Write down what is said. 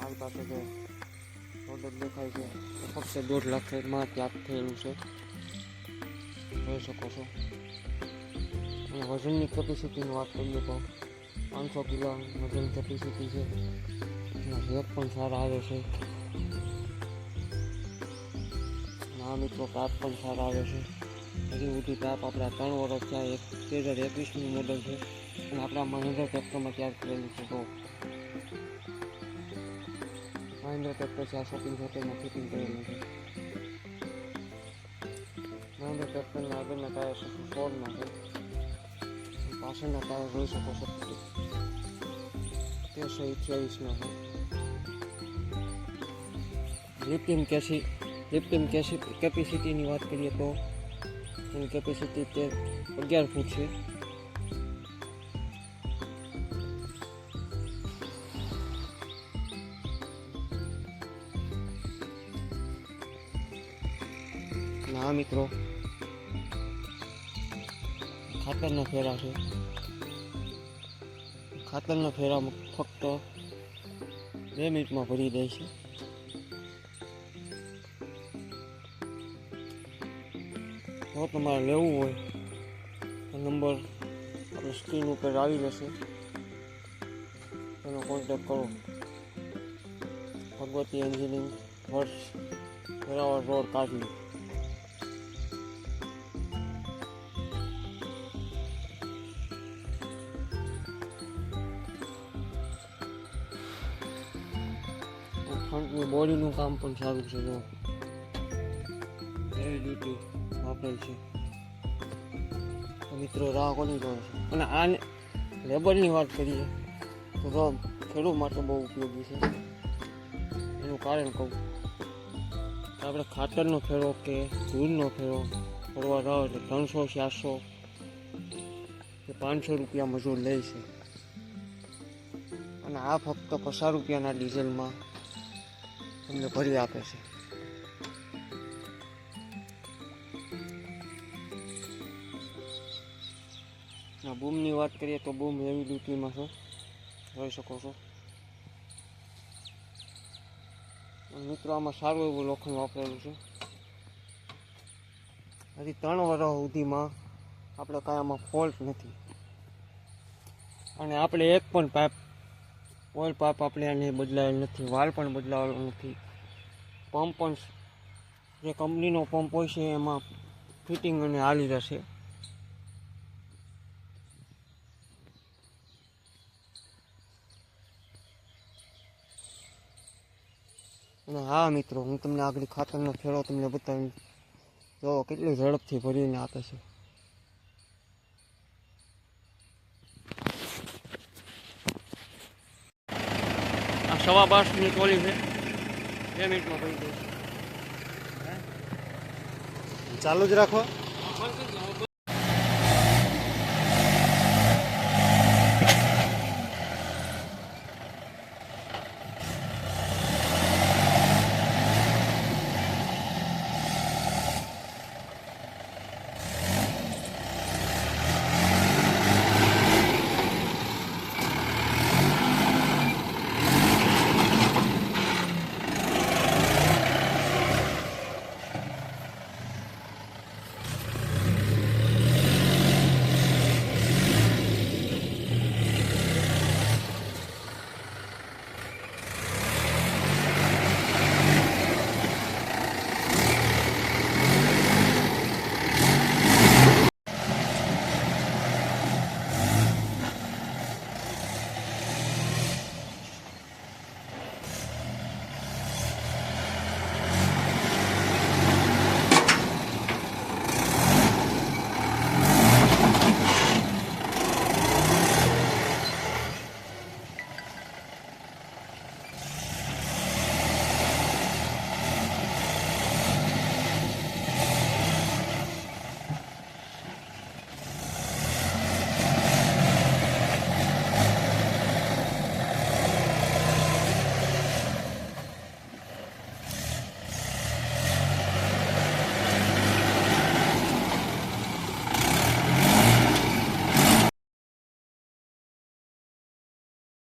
મારી પાસે જે ઓર્ડર દેખાય છે ફક્ત દોઢ લાખમાં ત્યાગ થયેલું છે. જોઈ શકો છો. અને વજનની કેપેસિટીની વાત કરીએ તો પાંચસો કિલો વજન કેપેસિટી છે. એના રેટ પણ સારા આવે છે. ના મિત્રો કાપ પણ સારા આવે છે. હજી સુધી કાપ આપણા ત્રણ વર્ષ થયા, એક બે હજાર એકવીસનું મોડલ છે. અને આપણા મહેન્દ્ર ટ્રેક્ટરમાં ત્યાગ કરેલું છે. તો મહિન્દ્રા ટ્રેક્ટર છે આ શોપિંગ સેન્ટરમાં ફિટિંગ કરેલું છે મહિન્દ્રા ટ્રેક્ટરના આગળના ટાયર ફોરના છે અને પાછળના ટાયર જોઈ શકો છો તેરસો અઠ્યાવીસના છે લિફ્ટિંગ કેસી લિફ્ટિંગ કેસી કેપેસિટીની વાત કરીએ તો એની કેપેસિટી તે અગિયાર ફૂટ છે અને મિત્રો. ખાતરના ફેરા છે. ખાતરના ફેરામાં ફક્ત બે મિનિટમાં ભરી દે છે. જો તમારે લેવું હોય, તો નંબર આપણે સ્ક્રીન ઉપર આવી જશે. એનો કોન્ટેક કરો. ભગવતી એન્જિનિયરિંગ વર્ષ વેરાવળ રોડ કાઢલી ફ્રન્ટની બોડીનું કામ પણ સારું છે, જો. એવી ડ્યુટી વાપરેલ છે. મિત્રો, રાહ કોની જોડે છે? અને આ લેબરની વાત કરીએ, તો રમ ખેડૂત માટે બહુ ઉપયોગી છે. એનું કારણ કહું. આપણે ખાતરનો ફેરો કે ધૂળનો ફેરો ફરવા જાઓ એટલે ત્રણસો, ચારસો કે પાંચસો રૂપિયા મજૂર લે છે. અને આ ફક્ત પચાસ રૂપિયાના ડીઝલમાં તમને ભરી આપે છે. આ બૂમની વાત કરીએ તો બૂમ હેવી ડ્યુટીમાં છે. જોઈ શકો છો. મિત્રો, આમાં સારું એવું લોખંડ વાપરેલું છે. હજી ત્રણ વર્ષ સુધીમાં આપણે કાંઈ આમાં ફોલ્ટ નથી. અને આપણે એક પણ પાઇપ ઓઇલ પાઇપ આપણે આને બદલાયેલ નથી, વાલ પણ બદલાવેલો નથી. પંપ પણ જે કંપનીનો પંપ હોય છે, એમાં ફિટિંગ અને હાલી જશે. અને હા મિત્રો, હું તમને આગળ ખાતરનો ફેરો તમને બતાવી જો કેટલી ઝડપથી ભરીને આપે છે. સવા બારની ટોલી છે. બે મિનિટમાં ભરી દઈશ ચાલુ જ રાખો.